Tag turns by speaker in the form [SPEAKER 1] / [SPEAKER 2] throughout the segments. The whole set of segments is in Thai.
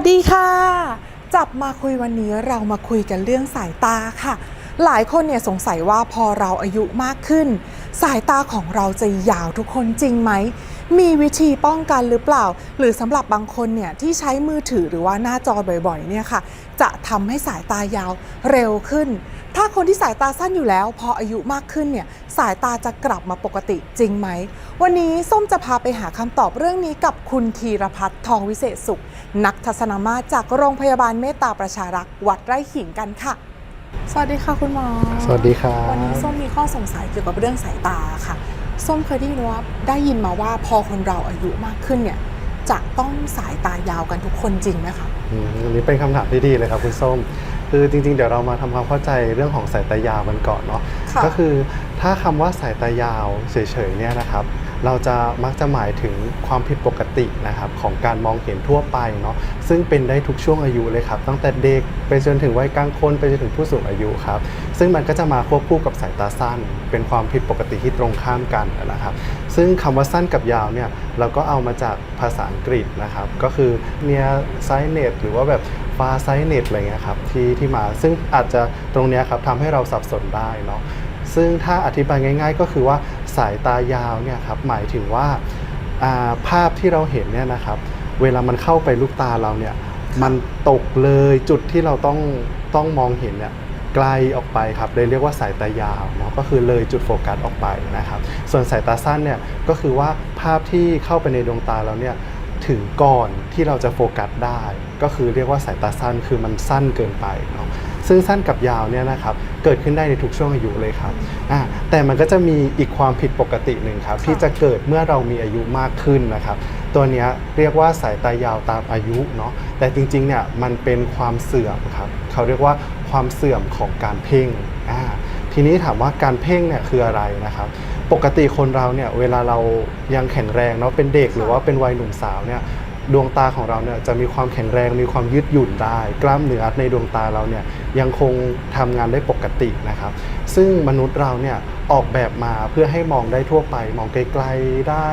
[SPEAKER 1] สดีค่ะ จับมาคุยวันนี้เรามาคุยกันเรื่องสายตาค่ะ หลายคนเนี่ยสงสัยว่าพอเราอายุมากขึ้น สายตาของเราจะยาวทุกคนจริงไหม มีวิธีป้องกันหรือเปล่า หรือสำหรับบางคนเนี่ยที่ใช้มือถือหรือว่าหน้าจอบ่อยๆเนี่ยค่ะจะทำให้สายตายาวเร็วขึ้น ถ้าคนที่สายตาสั้นอยู่แล้ว พออายุมากขึ้นเนี่ยสายตาจะกลับมาปกติจริงไหม วันนี้ส้มจะพาไปหาคำตอบเรื่องนี้กับคุณธีรพัฒน์ทองวิเศษสุข นักทัศนมาตรจากโรงพยาบาลเมตตาประชารักษ์วัดไร่ขิงกันค่ะสวัสดีค่ะคุณหมอ
[SPEAKER 2] สวัสดีครับ
[SPEAKER 1] วันนี้ส้มมีข้อสงสัยเกี่ยวกับเรื่องสายตาค่ะ ส้มเคยได้ยินว่าได้ยินมาว่าพอคนเราอายุมากขึ้นเนี่ย จะต้องสายตายาวกันทุกคนจริงไหมคะ
[SPEAKER 2] อืมอันนี้เป็นคำถามที่ดีเลยครับคุณส้ม คือจริงๆ เดี๋ยวเรามาทำความเข้าใจเรื่องของสายตายาวกันก่อนเนาะ
[SPEAKER 1] ค่ะ
[SPEAKER 2] ก็คือถ้าคำว่าสายตายาวเฉยๆเนี่ยนะครับ เราจะมักจะหมายถึงความผิดปกตินะครับของการมองเห็นทั่วไปเนาะซึ่งเป็นได้ทุกช่วงอายุเลยครับตั้งแต่เด็กไปจนถึงวัยกลางคนไปจนถึงผู้สูงอายุครับซึ่งมันก็จะมาควบคู่กับสายตาสั้น เป็นความผิดปกติที่ตรงข้ามกันนะครับ ซึ่งคำว่าสั้นกับยาวเนี่ยเราก็เอามาจากภาษาอังกฤษนะครับก็คือ near sighted หรือว่าแบบ far sighted อะไรเงี้ยครับที่ที่มาซึ่งอาจจะตรงเนี้ยครับทำให้เราสับสนได้เนาะซึ่งถ้าอธิบายง่าย ๆ ก็คือว่า สายตายาวเนี่ยครับหมายถึงว่าอ่าภาพที่เราเห็นเนี่ยนะครับ เวลามันเข้าไปลูกตาเราเนี่ยมันตกเลยจุดที่เราต้องต้องมองเห็นเนี่ยไกลออกไปครับเลยเรียกว่าสายตายาวเนาะก็คือเลยจุดโฟกัสออกไปนะครับ ส่วนสายตาสั้นเนี่ยก็คือว่าภาพที่เข้าไปในดวงตาเราเนี่ยถึงก่อนที่เราจะโฟกัสได้ ก็คือเรียกว่าสายตาสั้นคือมันสั้นเกินไปเนาะ ซึ่งสั้นกับยาวเนี่ยนะครับเกิดขึ้นได้ในทุกช่วงอายุเลยครับอ่าแต่มันก็จะมีอีกความผิดปกติหนึ่งครับ
[SPEAKER 1] ค่ะ
[SPEAKER 2] ที่จะเกิดเมื่อเรามีอายุมากขึ้นนะครับ ตัวเนี้ยเรียกว่าสายตายาวตามอายุเนาะแต่จริงๆเนี่ยมันเป็นความเสื่อมครับเขาเรียกว่าความเสื่อมของการเพ่งอ่าทีนี้ถามว่าการเพ่งเนี่ยคืออะไรนะครับ ปกติคนเราเนี่ยเวลาเรายังแข็งแรงเนาะเป็นเด็กหรือว่าเป็นวัยหนุ่มสาวเนี่ย ดวงตาของเราเนี่ยจะมีความแข็งแรงมีความยืดหยุ่นได้ กล้ามเนื้อในดวงตาเราเนี่ยยังคงทำงานได้ปกตินะครับ ซึ่งมนุษย์เราเนี่ยออกแบบมาเพื่อให้มองได้ทั่วไป มองไกลๆได้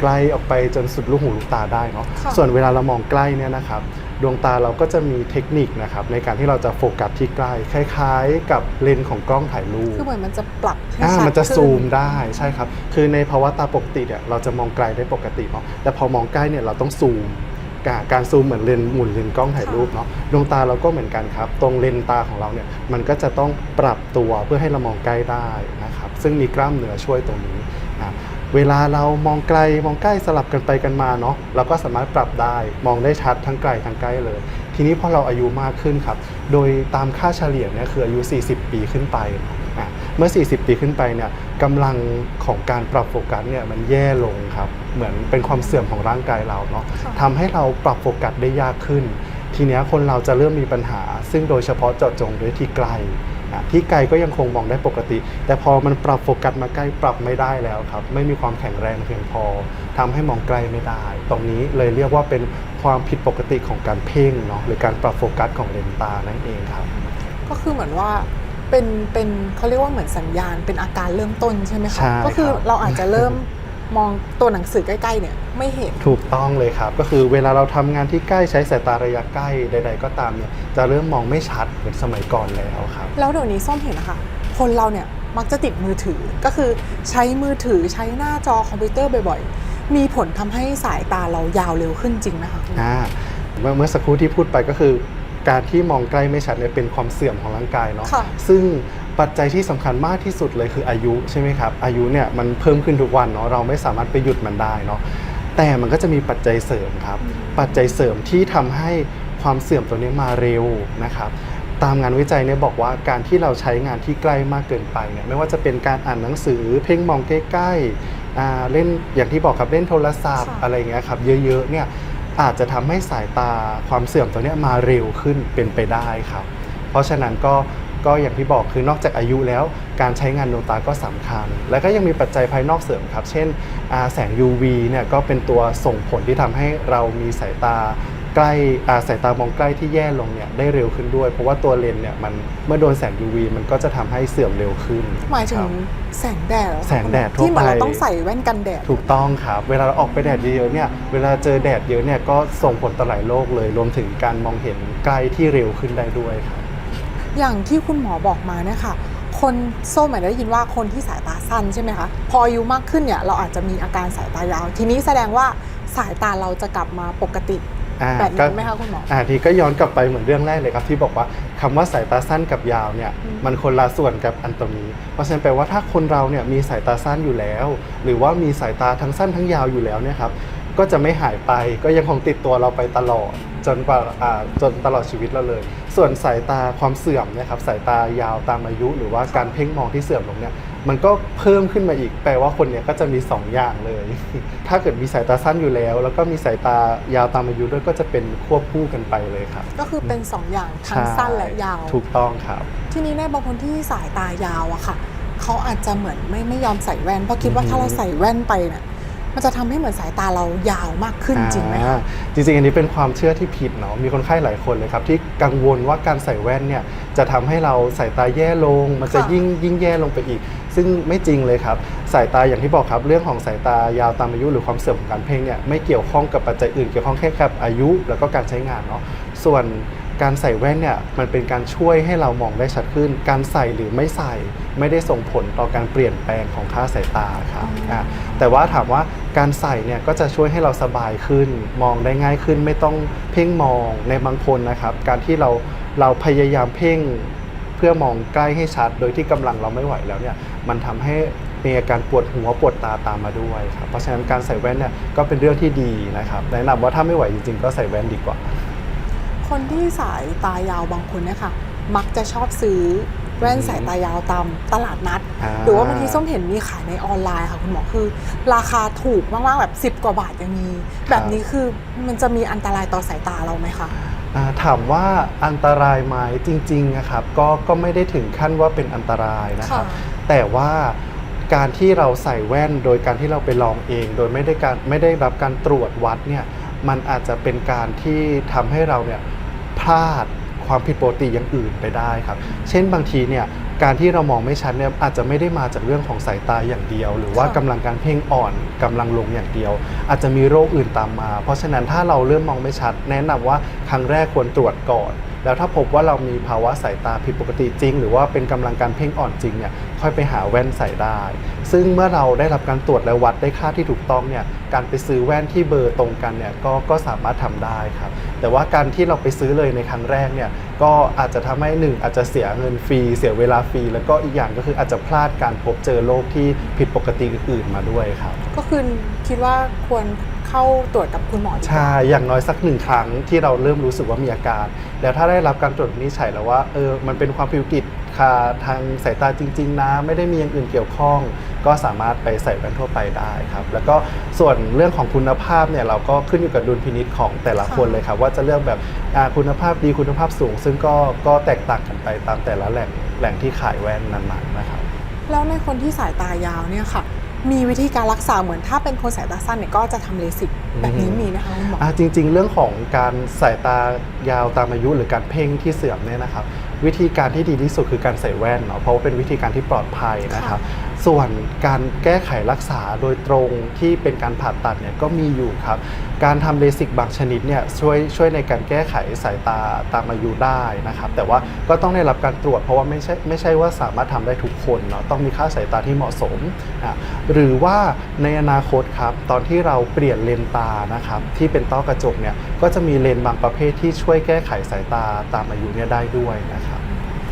[SPEAKER 2] ไกลออกไปจนสุดลูกหูลูกตาได้เนาะ
[SPEAKER 1] ค่ะ
[SPEAKER 2] ส่วนเวลาเรามองใกล้เนี่ยนะครับ ดวงตาเราก็จะมีเทคนิคนะครับในการที่เราจะโฟกัสที่ใกล้คล้าย ๆ กับเลนส์ของกล้องถ่ายรูป
[SPEAKER 1] คือเหมือนมันจะปรับให้
[SPEAKER 2] อ่า
[SPEAKER 1] ชัด
[SPEAKER 2] มันจะ
[SPEAKER 1] ขึ้
[SPEAKER 2] ซูมได้ใช่ครับ คือในภาวะตาปกติเนี่ยเราจะมองไกลได้ปกติเนาะแต่พอมองใกล้เนี่ยเราต้องซูมการการซูมเหมือนเลนส์หมุนเลนส์กล้องถ่ายรูปเนาะดวงตาเราก็เหมือนกันครับ ตรงเลนส์ตาของเราเนี่ยมันก็จะต้องปรับตัวเพื่อให้เรามองใกล้ได้นะครับซึ่งมีกล้ามเนื้อช่วยตรงนี้อะ เวลาเรามองไกลมองใกล้สลับกันไปกันมาเนาะเราก็สามารถปรับได้มองได้ชัดทั้งไกลทั้งใกล้เลย ทีนี้พอเราอายุมากขึ้นครับ โดยตามค่าเฉลี่ยเนี่ยคืออายุ 40 ปีขึ้นไปอะเมื่อ 40 ปีขึ้นไปเนี่ยกำลังของการปรับโฟกัสเนี่ยมันแย่ลงครับ เหมือนเป็นความเสื่อมของร่างกายเราเนาะ
[SPEAKER 1] ค่ะ
[SPEAKER 2] ทำให้เราปรับโฟกัสได้ยากขึ้น ทีเนี้ยคนเราจะเริ่มมีปัญหา ซึ่งโดยเฉพาะเจาะจงด้วยที่ไกล อะที่ไกลก็ยังคงมองได้ปกติ แต่พอมันปรับโฟกัสมาใกล้ปรับไม่ได้แล้วครับ ไม่มีความแข็งแรงเพียงพอทำให้มองไกลไม่ได้ ตรงนี้เลยเรียกว่าเป็นความผิดปกติของการเพ่งเนาะหรือการปรับโฟกัสของเลนส์ตานั่นเองครับ
[SPEAKER 1] ก็คือเหมือนว่าเป็นเป็นเขาเรียกว่าเหมือนสัญญาณเป็นอาการเริ่มต้นใช่ไหมคะ
[SPEAKER 2] ใช่
[SPEAKER 1] ก็คือ
[SPEAKER 2] ครับ
[SPEAKER 1] เราอาจจะเริ่ม มองตัวหนังสือใกล้ ๆ เนี่ยไม่เห็น
[SPEAKER 2] ถูกต้องเลยครับ ก็คือเวลาเราทำงานที่ใกล้ใช้สายตาระยะใกล้ใด ๆ ก็ตามเนี่ยจะเริ่มมองไม่ชัดเหมือนสมัยก่อนแล้วครับ
[SPEAKER 1] แล้วเดี๋ยวนี้ส้มเห็นนะคะคนเราเนี่ยมักจะติดมือถือก็คือใช้มือถือใช้หน้าจอคอมพิวเตอร์บ่อยๆ มีผลทำให้สายตาเรายาวเร็วขึ้นจริงนะคะคุณหมอ
[SPEAKER 2] อ่าเมื่อเมื่อสักครู่ที่พูดไปก็คือ การที่มองใกล้ไม่ชัดเนี่ยเป็นความเสื่อมของร่างกายเนาะ
[SPEAKER 1] ค่ะ
[SPEAKER 2] ซึ่ง ปัจจัยที่สำคัญมากที่สุดเลยคืออายุใช่ไหมครับอายุเนี่ยมันเพิ่มขึ้นทุกวันเนาะเราไม่สามารถไปหยุดมันได้เนาะแต่มันก็จะมีปัจจัยเสริมครับ ปัจจัยเสริมที่ทำให้ความเสื่อมตัวนี้มาเร็วนะครับตามงานวิจัยเนี่ยบอกว่าการที่เราใช้งานที่ใกล้มากเกินไปเนี่ยไม่ว่าจะเป็นการอ่านหนังสือ เพ่งมองใกล้ๆอ่าเล่นอย่างที่บอกครับเล่นโทรศัพท์
[SPEAKER 1] ค่ะ
[SPEAKER 2] อะไรอย่างเงี้ยครับเยอะๆเนี่ยอาจจะทำให้สายตาความเสื่อมตัวเนี้ยมาเร็วขึ้นเป็นไปได้ครับ เพราะฉะนั้นก็ ก็อย่างที่บอกคือนอกจากอายุแล้วการใช้งานดวงตาก็สำคัญ แล้วก็ยังมีปัจจัยภายนอกเสริมครับ เช่นอ่าแสง UV เนี่ยก็เป็นตัวส่งผลที่ทำให้เรามีสายตาใกล้อ่าสายตามองใกล้ที่แย่ลงเนี่ยได้เร็วขึ้นด้วย เพราะว่าตัวเลนส์เนี่ยมันเมื่อโดนแสง UV มันก็จะทำให้เสื่อมเร็วขึ้น
[SPEAKER 1] หมายถึ
[SPEAKER 2] ค
[SPEAKER 1] ง
[SPEAKER 2] รับ
[SPEAKER 1] แสงแดดเหรอคะ
[SPEAKER 2] แสงแดดทั่ว
[SPEAKER 1] ที่เหมือนเรา
[SPEAKER 2] ไป
[SPEAKER 1] ต้องใส่แว่นกันแดด
[SPEAKER 2] ถูกต้องครับ เวลาเราออกไปแดดเยอะๆเนี่ยเวลาเจอแดดเยอะเนี่ยก็ส่งผลต่อหลายโรคเลยรวมถึงการมองเห็นไกลที่เร็วขึ้นได้ด้วยครับ
[SPEAKER 1] อย่างที่คุณหมอบอกมาเนี่ยค่ะ คนส้มอาจจะได้ยินว่าคนที่สายตาสั้นใช่ไหมคะ พออายุมากขึ้นเนี่ยเราอาจจะมีอาการสายตายาว ทีนี้แสดงว่าสายตาเราจะกลับมาปกติ
[SPEAKER 2] อ่า
[SPEAKER 1] แบบ
[SPEAKER 2] ก็
[SPEAKER 1] นั้นไหมคะคุณหมอ
[SPEAKER 2] อ่าทีก็ย้อนกลับไปเหมือนเรื่องแรกเลยครับที่บอกว่าคำว่าสายตาสั้นกับยาวเนี่ย
[SPEAKER 1] อืม
[SPEAKER 2] มันคนละส่วนกับอันตรงนี้ เพราะฉะนั้นแปลว่าถ้าคนเราเนี่ยมีสายตาสั้นอยู่แล้ว หรือว่ามีสายตาทั้งสั้นทั้งยาวอยู่แล้วเนี่ยครับ ก็จะไม่หายไปก็ยังคงติดตัวเราไปตลอดจนกว่าอ่าจนตลอดชีวิตเราเลย ส่วนสายตาความเสื่อมเนะครับสายตายาวตามอายุ หรือว่าการเพ่งมองที่เสื่อมลงเนี่ยมันก็เพิ่มขึ้นมาอีก แปลว่าคนเนี่ยก็จะมีสองอย่างเลย ถ้าเกิดมีสายตาสั้นอยู่แล้ว แล้วก็มีสายตายาวตามอายุด้วยก็จะเป็นควบคู่กันไปเลยครับ
[SPEAKER 1] ก็คือเป็นสองอย่างทั้ง
[SPEAKER 2] ใช่
[SPEAKER 1] สั้นและยาว
[SPEAKER 2] ถูกต้องครับ
[SPEAKER 1] ทีนี้ในบางคนที่สายตายาวอะค่ะเขาอาจจะเหมือนไม่ไม่ยอมใส่แว่นเพราะคิดว่า
[SPEAKER 2] อือฮึ
[SPEAKER 1] ถ้าเราใส่แว่นไปเนี่ย มันจะทำให้เหมือนสายตาเรายาวมากขึ้นจริงไหม
[SPEAKER 2] อ่า
[SPEAKER 1] คะ
[SPEAKER 2] จริงๆ อันนี้เป็นความเชื่อที่ผิดเนาะมีคนไข้หลายคนเลยครับ ที่กังวลว่าการใส่แว่นเนี่ยจะทำให้เราสายตาแย่ลง มันจะ
[SPEAKER 1] ค่ะ
[SPEAKER 2] ยิ่งยิ่งแย่ลงไปอีก ซึ่งไม่จริงเลยครับ สายตาอย่างที่บอกครับ เรื่องของสายตายาวตามอายุหรือความเสื่อมของการเพ่งเนี่ยไม่เกี่ยวข้องกับปัจจัยอื่นเกี่ยวข้องแค่กับอายุ แล้วก็การใช้งานเนาะส่วน การใส่แว่นเนี่ยมันเป็นการช่วยให้เรามองได้ชัดขึ้น การใส่หรือไม่ใส่ไม่ได้ส่งผลต่อการเปลี่ยนแปลงของค่าสายตาครับ
[SPEAKER 1] อ๋ออ่า
[SPEAKER 2] แต่ว่าถามว่าการใส่เนี่ยก็จะช่วยให้เราสบายขึ้น มองได้ง่ายขึ้นไม่ต้องเพ่งมองในบางคนนะครับ การที่เราเราพยายามเพ่งเพื่อมองใกล้ให้ชัด โดยที่กำลังเราไม่ไหวแล้วเนี่ยมันทำให้มีอาการปวดหัวปวดตาตามมาด้วยครับเพราะฉะนั้นการใส่แว่นเนี่ยก็เป็นเรื่องที่ดีนะครับแนะนำว่าถ้าไม่ไหวจริงๆ ก็ใส่แว่นดีกว่า
[SPEAKER 1] คนที่สายตายาวบางคนเนี่ยค่ะ มักจะชอบซื้อแว่นสายตายาวตามตลาดนัด
[SPEAKER 2] อ่า
[SPEAKER 1] หรือว่าบางทีส้มเห็นมีขายในออนไลน์ค่ะคุณหมอคือ ราคาถูกมากๆแบบ 10 กว่าบาทยังมี แบบนี้คือมันจะมีอันตรายต่อสายตาเราไหมคะ
[SPEAKER 2] อ่าถามว่าอันตรายไหมจริงๆนะครับก็ก็ไม่ได้ถึงขั้นว่าเป็นอันตรายนะครับ
[SPEAKER 1] ค่ะ
[SPEAKER 2] แต่ว่าการที่เราใส่แว่นโดยการที่เราไปลองเอง โดยไม่ได้การไม่ได้รับการตรวจวัดเนี่ยมันอาจจะเป็นการที่ทำให้เราเนี่ย พลาดความผิดปกติอย่างอื่นไปได้ครับ เช่นบางทีเนี่ยการที่เรามองไม่ชัดเนี่ยอาจจะไม่ได้มาจากเรื่องของสายตาอย่างเดียว หรือว่า
[SPEAKER 1] ค่ะ
[SPEAKER 2] กำลังการเพ่งอ่อนกำลังลงอย่างเดียว อาจจะมีโรคอื่นตามมา เพราะฉะนั้นถ้าเราเริ่มมองไม่ชัด แนะนำว่าครั้งแรกควรตรวจก่อน แล้วถ้าพบว่าเรามีภาวะสายตาผิดปกติจริง หรือว่าเป็นกำลังการเพ่งอ่อนจริงเนี่ย ค่อยไปหาแว่นใส่ได้ ซึ่งเมื่อเราได้รับการตรวจและวัดได้ค่าที่ถูกต้องเนี่ยการไปซื้อแว่นที่เบอร์ตรงกันเนี่ยก็ก็สามารถทำได้ครับแต่ว่าการที่เราไปซื้อเลยในครั้งแรกเนี่ยก็อาจจะทำให้หนึ่งอาจจะเสียเงินฟรี เสียเวลาฟรี แล้วก็อีกอย่างก็คืออาจจะพลาดการพบเจอโรคที่ผิดปกติอื่นๆมาด้วยครับ
[SPEAKER 1] ก็คือคิดว่าควรเข้าตรวจกับคุณหมอดีกว่า
[SPEAKER 2] ใช่ อย่างน้อยสักหนึ่งครั้งที่เราเริ่มรู้สึกว่ามีอาการ แล้วถ้าได้รับการตรวจวินิจฉัยแล้วว่าเออมันเป็นความผิดปกติ ค่ะทางสายตาจริง ๆ นะ ไม่ได้มีอย่างอื่นเกี่ยวข้อง ก็สามารถไปใส่แว่นทั่วไปได้ครับ แล้วก็ส่วนเรื่องของคุณภาพเนี่ยเราก็ขึ้นอยู่กับดุลพินิจของแต่ละคน
[SPEAKER 1] ค่ะ
[SPEAKER 2] เลยครับ ว่าจะเลือกแบบอ่าคุณภาพดีคุณภาพสูง ซึ่งก็ก็แตกต่างกันไปตามแต่ละแหล่งแหล่งที่ขายแว่นนั้นๆนะครับ
[SPEAKER 1] แล้วในคนที่สายตายาวเนี่ยค่ะมีวิธีการรักษาเหมือนถ้าเป็นคนสายตาสั้นเนี่ยก็จะทำเลสิกแบบนี้มีนะคะคุณหมอ
[SPEAKER 2] อ่าจริง ๆ เรื่องของการสายตายาวตามอายุหรือการเพ่งที่เสื่อมเนี่ยนะครับ วิธีการที่ดีที่สุดคือการใส่แว่นเนาะเพราะว่าเป็นวิธีการที่ปลอดภัยนะครับ ส่วนการแก้ไขรักษาโดยตรงที่เป็นการผ่าตัดเนี่ยก็มีอยู่ครับ การทำเลสิกบางชนิดเนี่ยช่วยช่วยในการแก้ไขสายตาตามอายุได้นะครับ แต่ว่าก็ต้องได้รับการตรวจเพราะว่าไม่ใช่ไม่ใช่ว่าสามารถทำได้ทุกคนเนาะต้องมีค่าสายตาที่เหมาะสมอะหรือว่าในอนาคตครับตอนที่เราเปลี่ยนเลนตานะครับที่เป็นต้อกระจกเนี่ยก็จะมีเลนบางประเภทที่ช่วยแก้ไขสายตาตามอายุเนี่ยได้ด้วยนะครับ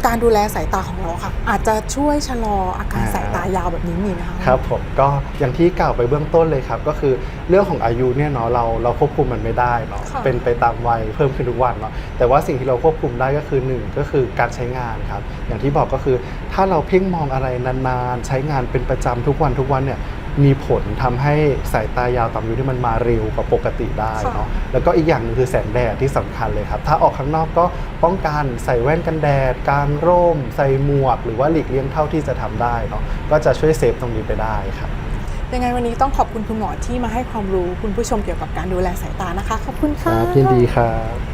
[SPEAKER 1] การดูแลสายตาของเราค่ะ อาจจะช่วยชะลออาการ
[SPEAKER 2] อ่า
[SPEAKER 1] สายตายาวแบบนี้มีไหมคะ
[SPEAKER 2] ครับผมก็อย่างที่กล่าวไปเบื้องต้นเลยครับ ก็คือเรื่องของอายุเนี่ยเนาะเราเราควบคุมมันไม่ได้เนาะ
[SPEAKER 1] ค่ะ
[SPEAKER 2] เป็นไปตามวัยเพิ่มขึ้นทุกวันเนาะแต่ว่าสิ่งที่เราควบคุมได้ก็คือหนึ่งก็คือการใช้งานครับ อย่างที่บอกก็คือถ้าเราเพ่งมองอะไรนานๆ ใช้งานเป็นประจำทุกวันทุกวันเนี่ย มีผลทำให้สายตายาวต่ำอายุที่มันมาเร็วกว่าปกติได้เนาะแล้วก็อีกอย่างหนึงคือแสงแดดที่สำคัญเลยครับ ถ้าออกข้างนอกก็ป้องกันใส่แว่นกันแดดกางร่ม ใส่หมวก หรือว่าหลีกเลี่ยงเท่าที่จะทำได้เนาะก็จะช่วยเซฟตรงนี้ไปได้ครับ
[SPEAKER 1] ยังไงวันนี้ต้องขอบคุณคุณหมอที่มาให้ความรู้คุณผู้ชมเกี่ยวกับการดูแลสายตานะคะ ขอบคุณ
[SPEAKER 2] ค
[SPEAKER 1] ค่ะ
[SPEAKER 2] รับยินดีครับ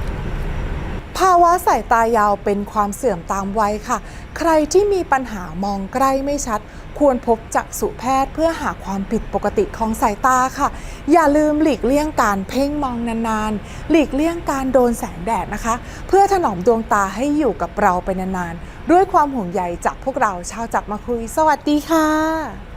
[SPEAKER 1] ภาวะสายตายาวเป็นความเสื่อมตามวัยค่ะ ใครที่มีปัญหามองใกล้ไม่ชัด ควรพบจักษุแพทย์เพื่อหาความผิดปกติของสายตาค่ะ อย่าลืมหลีกเลี่ยงการเพ่งมองนานๆ หลีกเลี่ยงการโดนแสงแดดนะคะ เพื่อถนอมดวงตาให้อยู่กับเราไปนานๆ ด้วยความห่วงใยจากพวกเราชาวจับมาคุย สวัสดีค่ะ